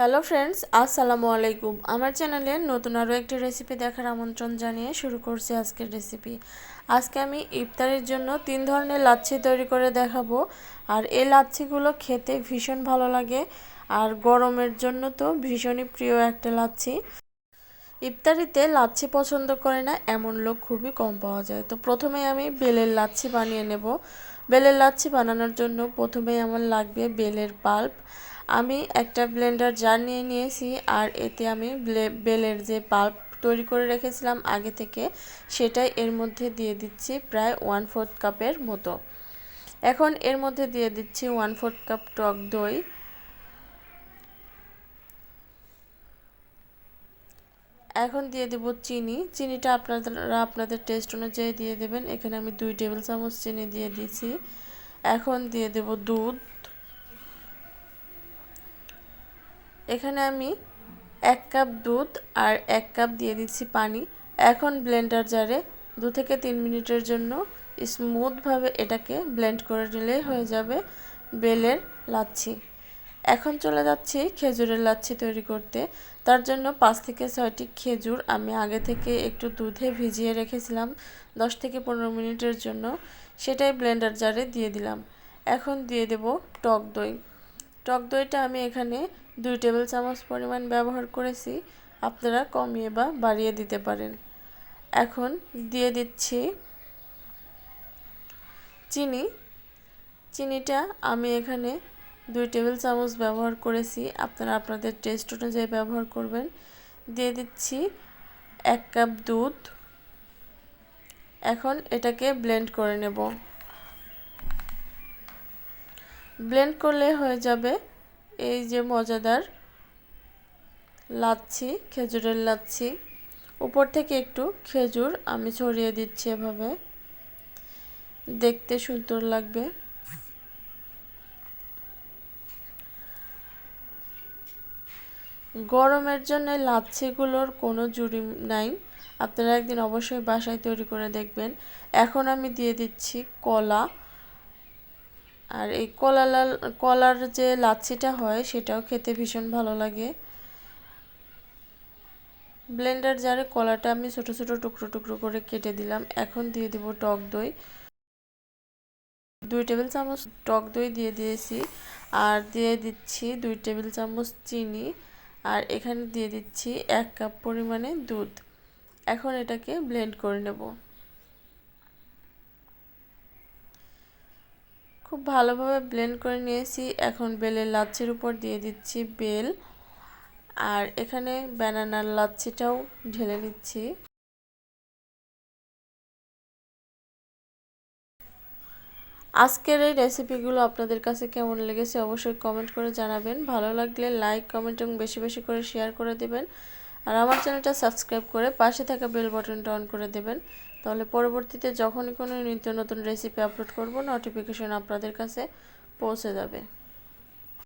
Hello friends, আসসালামু আলাইকুম। আমার চ্যানেলে নতুন আরও একটি রেসিপি দেখার আমন্ত্রণ জানিয়ে শুরু করছি আজকের রেসিপি আজকে আমি ইফতারের জন্য তিন ধরনের লাচ্ছি তৈরি করে দেখাবো। আর এই লাচ্ছিগুলো খেতে ভীষণ ভালো লাগে। আর গরমের জন্য তো ভীষণই প্রিয় একটা লাচ্ছি। ইফতারিতে লাচ্ছি পছন্দ করে না, এমন লোক খুবই কম পাওয়া যায়। তো প্রথমে আমি বেলের লাচ্ছি বানিয়ে নেব। বেলের লাচ্ছি বানানোর জন্য প্রথমেই আমার লাগবে বেলের পাল্প। আমি একটা ব্লেন্ডার জার নিয়ে নিয়েছি আর এতে আমি বেলের যে পাল্প তৈরি করে রেখেছিলাম আগে থেকে, সেটাই এর মধ্যে দিয়ে দিচ্ছি প্রায় ওয়ান ফোর্থ কাপের মতো। এখন এর মধ্যে দিয়ে দিচ্ছি ওয়ান ফোর্থ কাপ টক দই। এখন দিয়ে দেব চিনি। চিনিটা আপনারা আপনাদের টেস্ট অনুযায়ী দিয়ে দেবেন। এখানে আমি দুই টেবিল চামচ চিনি দিয়ে দিয়েছি। এখন দিয়ে দেব দুধ। এখানে আমি এক কাপ দুধ আর এক কাপ দিয়ে দিচ্ছি পানি। এখন ব্লেন্ডার জারে দু থেকে তিন মিনিটের জন্য স্মুথভাবে এটাকে ব্লেন্ড করে নিলেই হয়ে যাবে বেলের লাচ্ছি। এখন চলে যাচ্ছি খেজুরের লাচ্ছি তৈরি করতে। তার জন্য পাঁচ থেকে ছয়টি খেজুর আমি আগে থেকে একটু দুধে ভিজিয়ে রেখেছিলাম দশ থেকে পনেরো মিনিটের জন্য। সেটাই ব্লেন্ডার জারে দিয়ে দিলাম। এখন দিয়ে দেব টক দই। টক দইটা আমি এখানে দুই টেবিল চামচ পরিমাণ ব্যবহার করেছি, আপনারা কমিয়ে বা বাড়িয়ে দিতে পারেন। এখন দিয়ে দিচ্ছি চিনি। চিনিটা আমি এখানে দুই টেবিল চামচ ব্যবহার করেছি, আপনারা আপনাদের টেস্ট অনুযায়ী ব্যবহার করবেন। দিয়ে দিচ্ছি এক কাপ দুধ। এখন এটাকে ব্লেন্ড করে নেব। ব্লেন্ড করলে হয়ে যাবে এই যে মজাদার লাচ্ছি, খেজুরের লাচ্ছি। উপর থেকে একটু খেজুর আমি ছড়িয়ে দিচ্ছি এভাবে। দেখতে সুন্দর লাগবে। গরমের জন্য লাচ্ছিগুলোর কোনো জুড়ি নাই। আপনারা একদিন অবশ্যই বাসায় তৈরি করে দেখবেন। এখন আমি দিয়ে দিচ্ছি কলা। আর এই কলা লাল, কলার যে লাচ্ছিটা হয় সেটাও খেতে ভীষণ ভালো লাগে। ব্লেন্ডার জারে কলাটা আমি ছোট ছোট টুকরো টুকরো করে কেটে দিলাম। এখন দিয়ে দিব টক দই। দুই টেবিল চামচ টক দই দিয়ে দিয়েছি। আর দিয়ে দিচ্ছি দুই টেবিল চামচ চিনি। আর এখানে দিয়ে দিচ্ছি এক কাপ পরিমাণে দুধ। এখন এটাকে ব্লেন্ড করে নেব। ভালোভাবে ব্লেন্ড করে নিয়েছি। এখন বেলের লাচ্ছির উপর দিয়ে দিচ্ছি বেল। আর এখানে ব্যানানার লাচ্ছিটাও ঢেলে নিচ্ছি। আজকের এই রেসিপিগুলো আপনাদের কাছে কেমন লেগেছে অবশ্যই কমেন্ট করে জানাবেন। ভালো লাগলে লাইক কমেন্ট এবং বেশি বেশি করে শেয়ার করে দেবেন। আর আমার চ্যানেলটা সাবস্ক্রাইব করে পাশে থাকা বেল বাটনটা অন করে দেবেন। তাহলে পরবর্তীতে যখনই কোনো নিত্য নতুন রেসিপি আপলোড করব নোটিফিকেশন আপনাদের কাছে পৌঁছে যাবে।